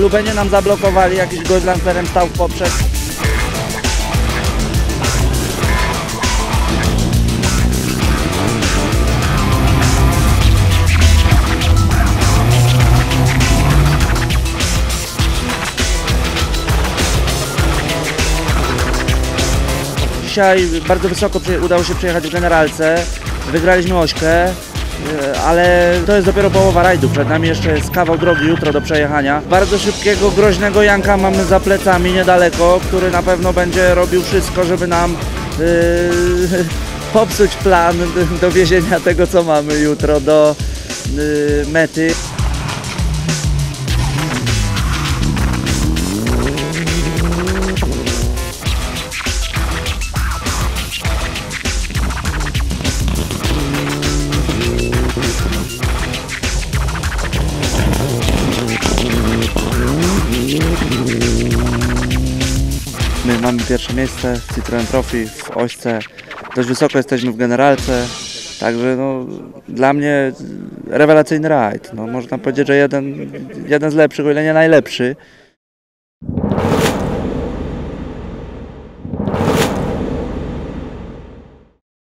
Lubenie nam zablokowali, jakiś gość lancerem stał w poprzek. Dzisiaj bardzo wysoko udało się przejechać w generalce. Wygraliśmy ośkę, ale to jest dopiero połowa rajdu. Przed nami jeszcze jest kawał drogi jutro do przejechania. Bardzo szybkiego, groźnego Janka mamy za plecami niedaleko, który na pewno będzie robił wszystko, żeby nam e, popsuć plan dowiezienia tego, co mamy jutro do e, mety. My mamy pierwsze miejsce w Citroen Trophy, w Ośce. Dość wysoko jesteśmy w generalce. Także no, dla mnie rewelacyjny rajd. No, można powiedzieć, że jeden, jeden z lepszych, o ile nie najlepszy.